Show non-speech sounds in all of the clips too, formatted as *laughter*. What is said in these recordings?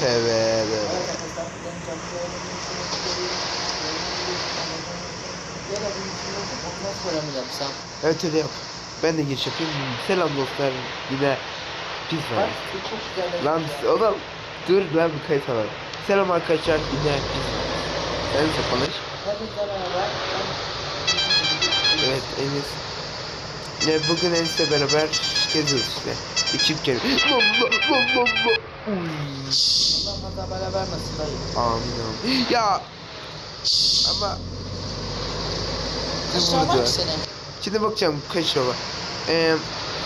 Tövbe. Evet da öyle yap. Ben de giriş yapayım. Selam dostlar. Yine Bak var. Lan oğlum dur lan bir kayıt alalım. Selam arkadaşlar yine biz Sen de konuş. Ben- Evet Enis. Yine bugün Enis'le beraber geziyoruz işte. İçim kere. Uy. Allah haza bela vermesin dayı. Amin. Ya. Ama. Kaç tane var vurdu? ki senin? Şimdi bakacağım kaç lira var. Ee,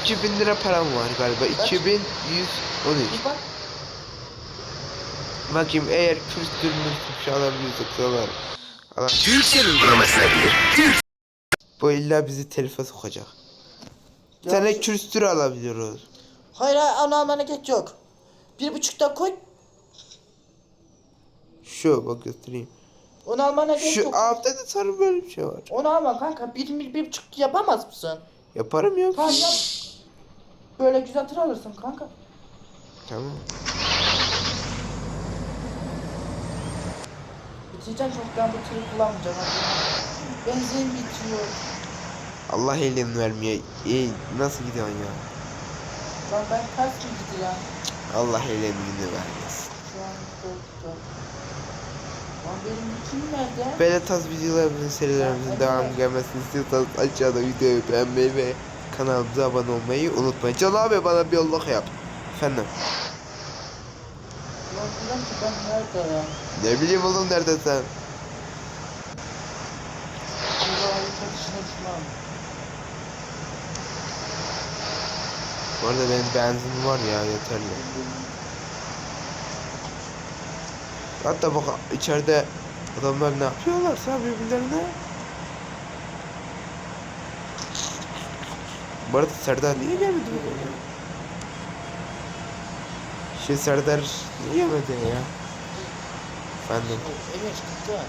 2000 lira param var galiba. Kaç? 2113. Bir bak. Bakayım eğer küstürmüş şu alabiliyorsak alalım. Alalım. Türkcell uygulamasına gir. Bu illa bizi telife sokacak. Sana şu- külstür alabiliyoruz. Hayır almana gerek yok. Bir buçukta koy. Şu bak göstereyim. Onu almana gerek Şu yok. altta da sarı böyle bir şey var. Onu alma kanka. Bir, bir, bir buçuk yapamaz mısın? Yaparım ya. Tamam yap. Böyle güzel tır alırsın kanka. Tamam. Bitireceğim çok ben bu tırı kullanmayacağım. Hadi. Benzin bitiyor. Allah elini vermiyor. İyi nasıl gidiyorsun ya? Lan ben ters mi gidiyorum? Allah elini vermesin. Böyle tarz videolarımızın serilerimizin devam gelmesini istiyorsanız aşağıda videoyu beğenmeyi ve kanalımıza abone olmayı unutmayın. Can abi bana bir yolluk yap. Efendim. Ne bileyim oğlum nerede sen? Bu arada benim benzin var ya yeterli. Hatta bak içeride adamlar ne yapıyorlarsa birbirlerine. Bu arada Serdar niye gelmedi bugün? Şey Serdar niye gelmedi ya? Efendim, Emir çıktı.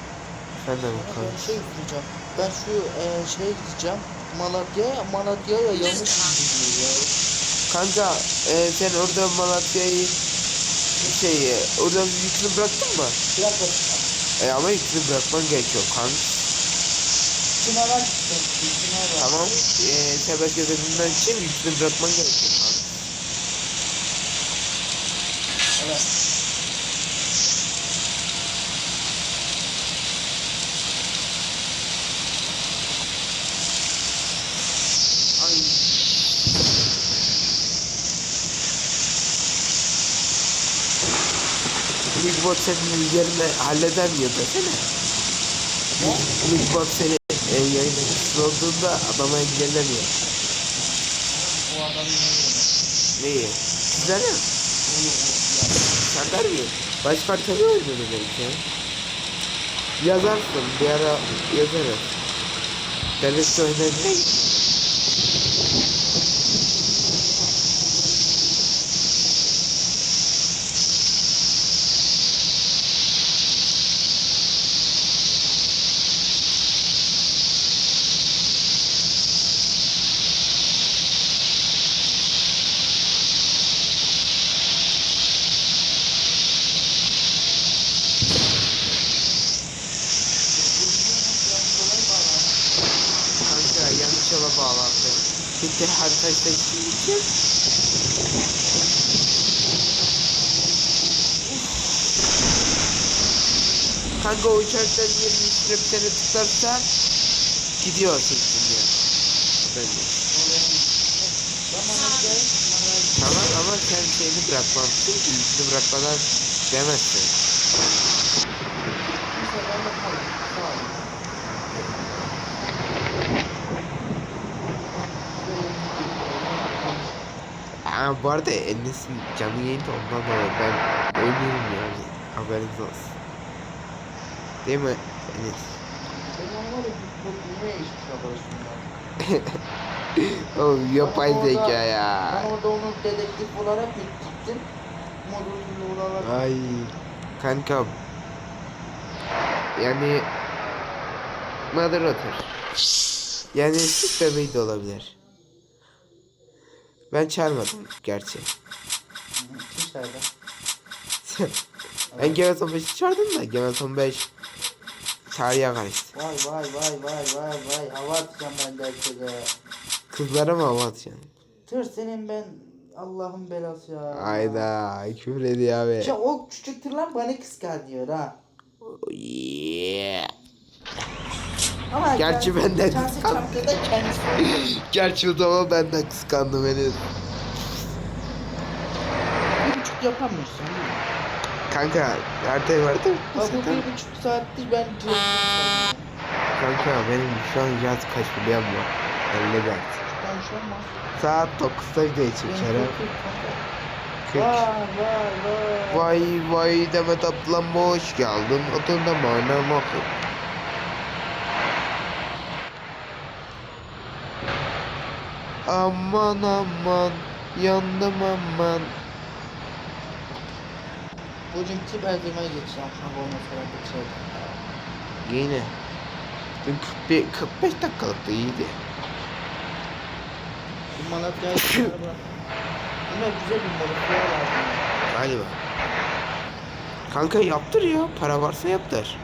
efendim Ben kanka. şey yükleyeceğim. Ben şu e, şeye gideceğim. Malatya'ya, Malatya'ya yanlış gidiyor ya. Kanka e, sen orada Malatya'yı şey e, orada yükünü bıraktın mı? Dakika. E, ama yükünü bırakman gerekiyor kanka. Çınar'a gittim. Tamam. Ee, serbest gezebilmen için yükünü bırakman gerekiyor kanka. Evet. Ay. Big Bot senin yerine halleder mi desene. Big Bot seni e, yayına güçlü olduğunda adama engellemiyor. O adam Neyi? Sizler mi? Serdar mı? Baş parçalı oynuyordu belki ya. Yazarsın bir ara yazarız. Devlet oynayacak. Kanka yanlış yola bağlandı. Gitti harita seçtiği için. Kanka o uçaktan yerin üstüne bir tane tıklarsa gidiyor seçtim ya. Ben de. Tamam ama sen şeyini bırakmamışsın ki yüzünü bırakmadan demezsin. Aa, bu arada Enes'in canlı yayında ondan dolayı ben oynuyorum yani. Haberiniz olsun. Değil mi Enes? *laughs* Oğlum yapay Ben orada- zeka ya. Ben orada onu dedektif olarak gittim. Modülünü olarak. Ay kanka. Yani moderatör. Yani süt bebeği de olabilir. Ben çağırmadım gerçi. Kim? *laughs* Ben Gemeton 5'i çağırdım da Gemeton 5 tarihe karıştı. Vay vay vay vay vay vay. Hava atacağım ben de herkese. Kızlara mı hava atacaksın? Tır senin ben Allah'ın belası ya. Ayda küfür ediyor abi. Ya o küçük tırlar bana kıskan diyor ha. Yeah. Ama Gerçi kend- ben de Kendisi kıskandım. çapkada kendisi. Gerçi o zaman ben de kıskandım henüz. bir buçuk yapamıyorsun değil mi? Kanka haritayı verdim. mi Bak bu zaten? bir buçuk saattir ben. Kanka benim şu an yaz kaç biliyor musun? 54. Ben şu an Saat 9'da video Benim çekerim. kırk kanka. 40. Vay vay vay. Vay vay Demet ablam hoş geldin. Otunda bana Aman aman yandım aman. Bugün tip eldirmeye geçeceğim kanka ondan sonra geçelim. Yine. Dün 41, 45 dakikalık da iyiydi. Bu Malatya'ya. *laughs* Buna güzel bir modifiye lazım. Galiba. Kanka yaptır ya. Para varsa yaptır.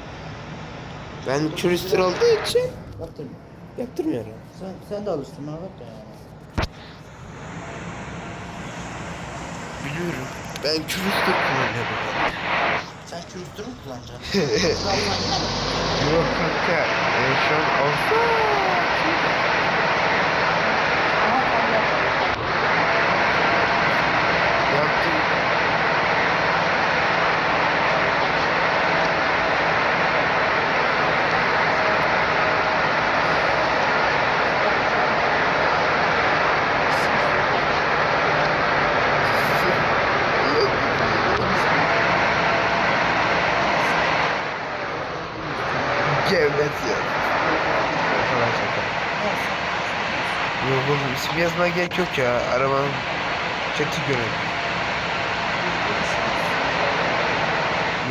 Ben turistler olduğu için Yaptırma. yaptırmıyorum. Sen, sen de alıştın bak ya. Biliyorum. Ben turistler kullanıyorum. Sen kültürü mü kullanacaksın? *laughs* Yok kanka. E, şu an olsa... Yaptım. Gevlet ya. Şaka lan şaka. Oğlum isim yazmaya gerek yok ya. Arabanın kötü görünüyor.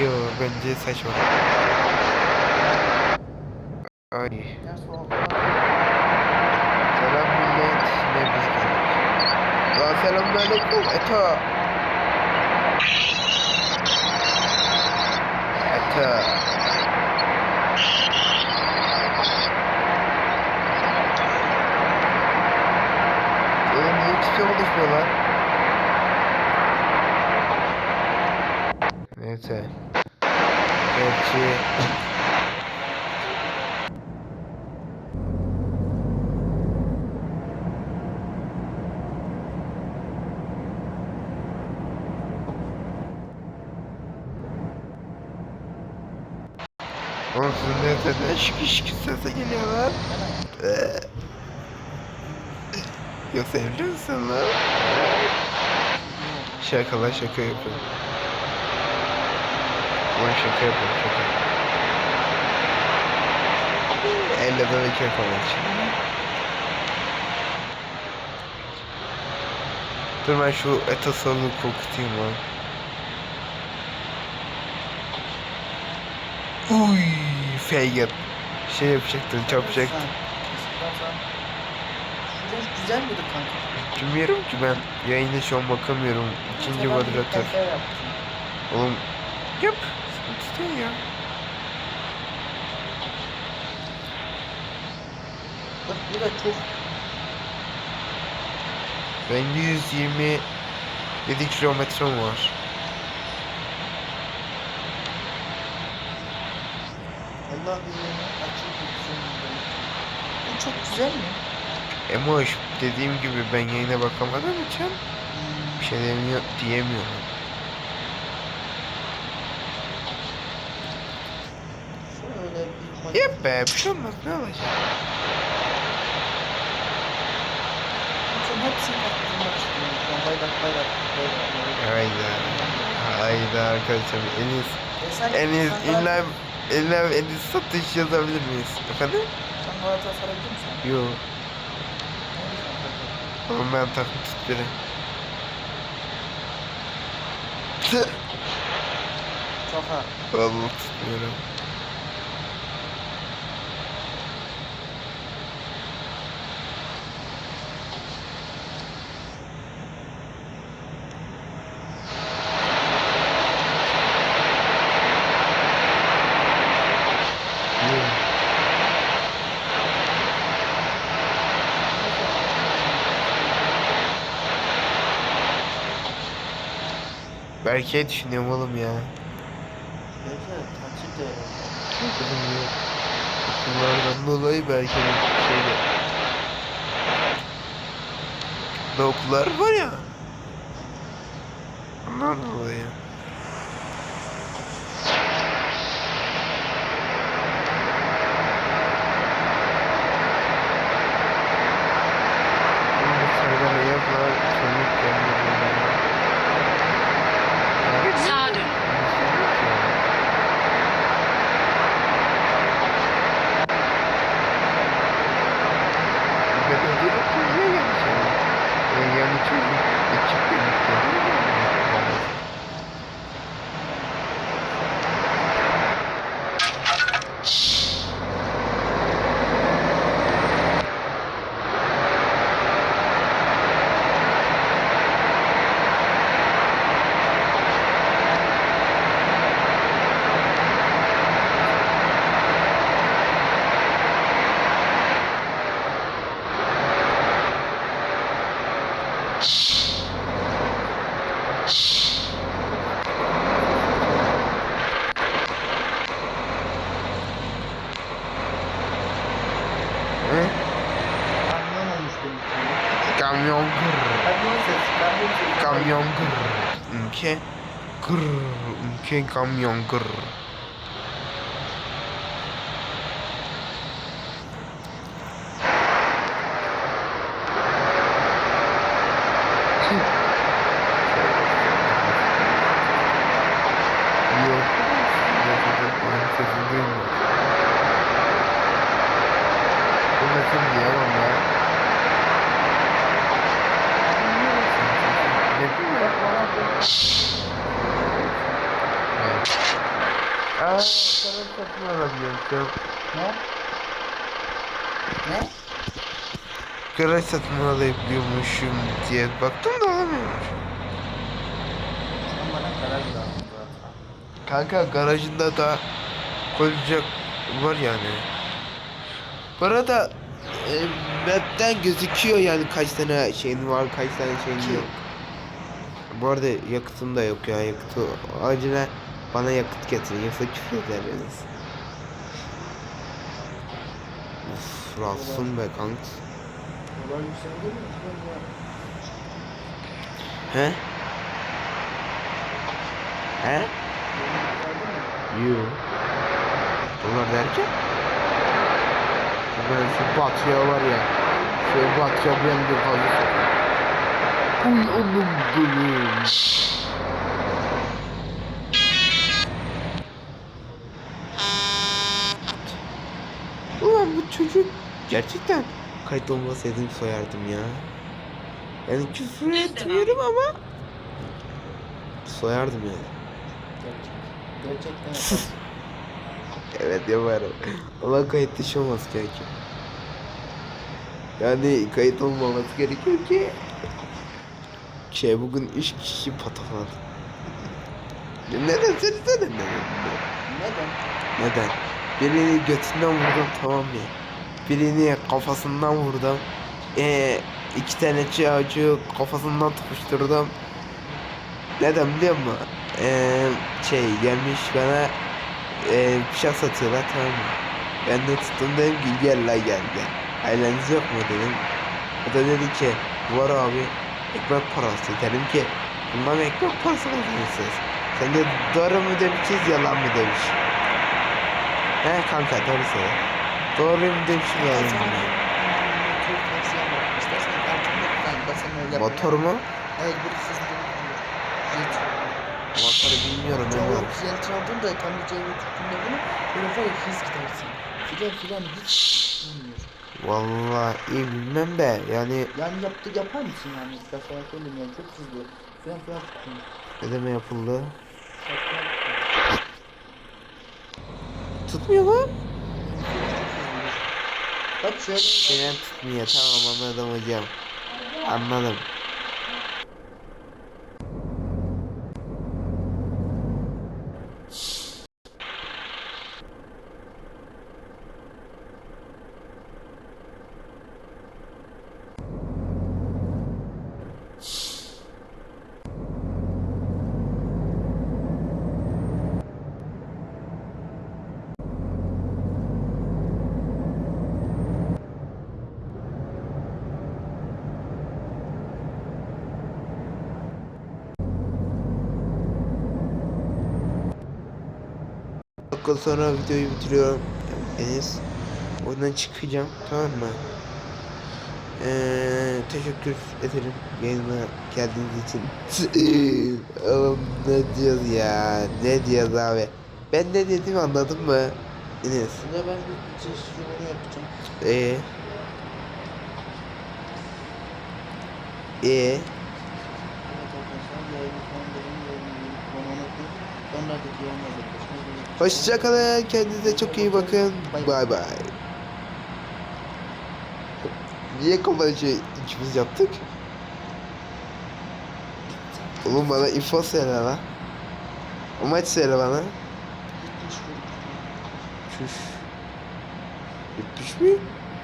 Yo bence saçma. Ay. Selam millet. Ne biz kaldık. Lan selamünaleyküm. Eto. Eto. Oğlum niye kimse konuşmuyor lan? Neyse. Gerçi... Oğlum sizin ne neden şıkı şıkı sese geliyor lan? Eee. Yoksa evli misin lan? Şaka lan şaka yapıyorum. Ulan şaka yapıyorum şaka. Elle de bekar falan için. Dur ben şu etasalını kokutayım lan. Uy, faggot. Şey yapacaktım, çarpacaktım. Güzel miydi kanka? Bilmiyorum ki ben yayında şu an bakamıyorum. İkinci moderatör. Oğlum yap. Değil ya. Bak bu da çok Ben 127 kilometrem var. Allah bilir açık Bu çok güzel mi? Emoş dediğim gibi ben yayına bakamadığım için bir şey diyemiyorum. şöyle bir Yap be bir şey olmaz ne olacak. Hepsini bayrak bayrak. Hayda. Hayda arkadaşlar en iyisi. En iyisi illa illa en iyisi satış yazabilir miyiz? Efendim? Sen Galatasaray değil misin? Yo. Ne Ama ben takım tut biri. Çok ha. Vallahi tutmuyorum. Berke'yi düşünüyorum oğlum ya. Belki de Oğlum. Okullardan dolayı Berke'nin şeyde. Da okullar var ya. Ondan dolayı. Cienka Mionger. Ne? Ne? Garaj satın alabiliyormuşum diye baktım da alamıyormuş. Sen bana garaj lazım zaten. Kanka garajında da koyacak var yani. Bu arada e, map'ten gözüküyor yani kaç tane şeyin var kaç tane şeyin yok. Bu arada yakıtım da yok ya yakıtı acilen bana yakıt getirin yoksa küfür ederiz. Rahatsızım be kanka. Dolar yükseldi mi? He? He? Yo. Dolar derken? Ben şu batıya var ya. Şu batıya ben bir fazla Uy onun benim. Çocuk gerçekten kayıt olmasaydım soyardım ya. Yani küfür etmiyorum ama soyardım yani. Gerçek. Gerçekten *laughs* yaparsın. Evet yaparım. Ama kayıt dışı olması gerekiyor. Yani kayıt olmaması gerekiyor ki şey bugün üç kişi patakladı. Neden söylesene neden? Neden? Neden? Birini götünden vurdum tamam mı? Birini kafasından vurdum. Ee, iki tane çocuğu kafasından tutuşturdum. Neden biliyor musun? Ee, şey gelmiş bana ee, bıçak satıyorlar tamam mı? Ben de tuttum dedim ki gel la gel gel. Aileniz yok mu dedim. O da dedi ki var abi ekmek parası. Dedim ki bundan ekmek parası kazanırsınız? Sen de doğru mu demişiz yalan mı demiş. He kanka doğru söyle. Doğru yalan mı? Motor. Ben mu? Evet bir sızdı. Jet. Motoru bilmiyorum Cevap bilmiyorum. jet aldın da tam bir cevap tuttuğunda bunu böyle var ya hız gidersin. Filan filan hiç bilmiyor. Vallahi iyi bilmem de yani Yani yaptı yapar mısın yani? Ben sana söyleyeyim yani çok hızlı. Filan filan tuttun. ödeme yapıldı. Tutmuyor mu? Şöyle. Fren tutmuyor tamam anladım hocam. Anladım. Dakika sonra videoyu bitiriyorum. Enes. Oradan çıkacağım. Tamam mı? Ee, teşekkür ederim yayına geldiğiniz için. *laughs* Oğlum ne diyoruz ya? Ne diyoruz abi? Ben ne dediğimi anladın mı? Enes. Şimdi ben bir çeşit yorum yapacağım. Ee. Ee. Evet arkadaşlar yayını sonlandırın. Yayını bana unutmayın. Sonraki yayınlarda görüşmek üzere. Hoşçakalın. Kendinize çok iyi bakın. Bay bay. Niye kapanışı ikimiz yaptık? Oğlum bana info söyle lan. O maç söyle bana. Çüş. 70 mi?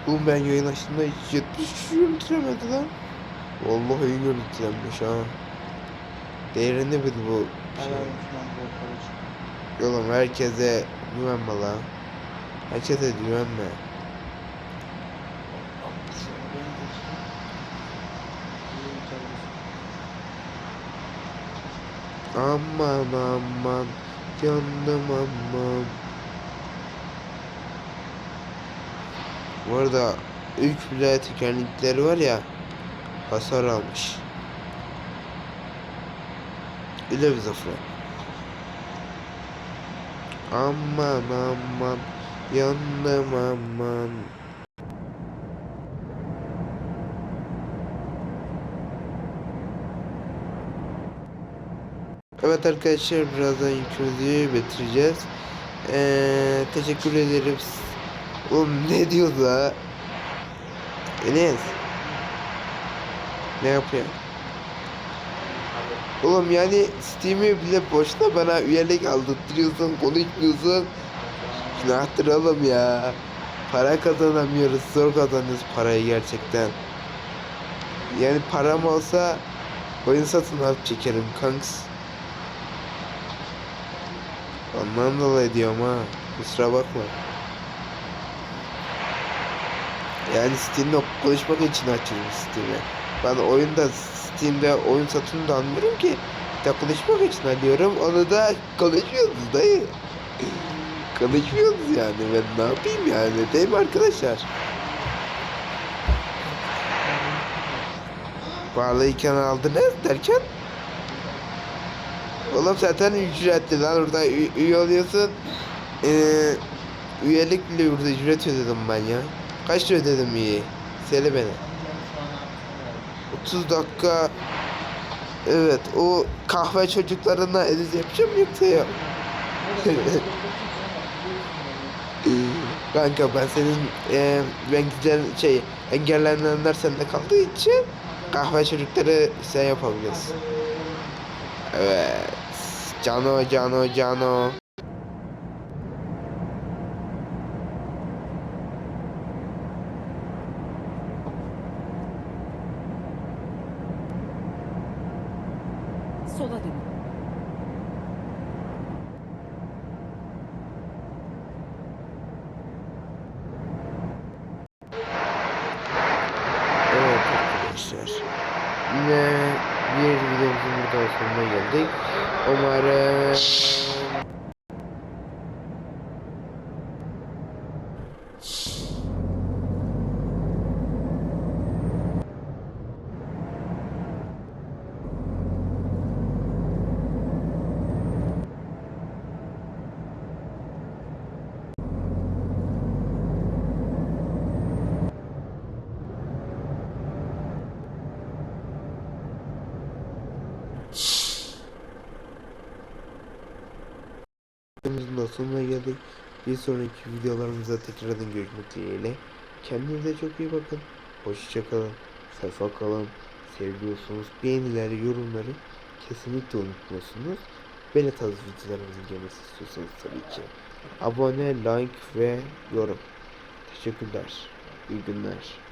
Oğlum ben yayın açtığımda hiç 70 görüntülemedi lan. Vallahi iyi görüntülenmiş ha. Değerini bil bu şey. Oğlum herkese güvenme lan. Herkese güvenme. Aman aman canım aman. Bu arada ilk bile tekerlekleri var ya hasar almış. Öyle bir zafer. Aman aman yandım aman. Evet arkadaşlar birazdan videoyu bitireceğiz. Ee, teşekkür ederim. Oğlum ne diyor la? Enes. Ne yapıyor? Oğlum yani Steam'i bile boşuna bana üyelik aldırtıyorsun, konuşmuyorsun. Günahtır oğlum ya. Para kazanamıyoruz, zor kazanıyoruz parayı gerçekten. Yani param olsa oyun satın alıp çekerim kanks. Ondan dolayı diyorum ha. Kusura bakma. Yani Steam'de konuşmak için açıyorum Steam'i. Ben oyunda Steam'de oyun satın da almıyorum ki. De konuşmak için alıyorum. Onu da konuşuyoruz dayı. konuşuyoruz yani. Ben ne yapayım yani. Değil mi arkadaşlar? Bağlıyken aldınız derken Oğlum zaten ücretli lan orada üye oluyorsun. Ee, üyelik bile burada ücret ödedim ben ya. Kaç ödedim üye? Söyle bana. 30 dakika. Evet o kahve çocuklarına ediz yapacağım yoksa ya. *laughs* Kanka ben senin e, ben güzel şey engellenenler sende kaldığı için kahve çocukları sen yapabilirsin. Evet. Cano cano cano. Sola dönün. Evet arkadaşlar. Yine bir videomuzun burada sonuna geldik. Umarım sonuna geldik. Bir sonraki videolarımızda tekrardan görüşmek dileğiyle. Kendinize çok iyi bakın. Hoşçakalın. Sayfa kalın. Seviyorsunuz. Beğenileri, yorumları kesinlikle unutmuyorsunuz. Böyle tarz videolarımızın gelmesi istiyorsanız tabii ki. Abone, like ve yorum. Teşekkürler. İyi günler.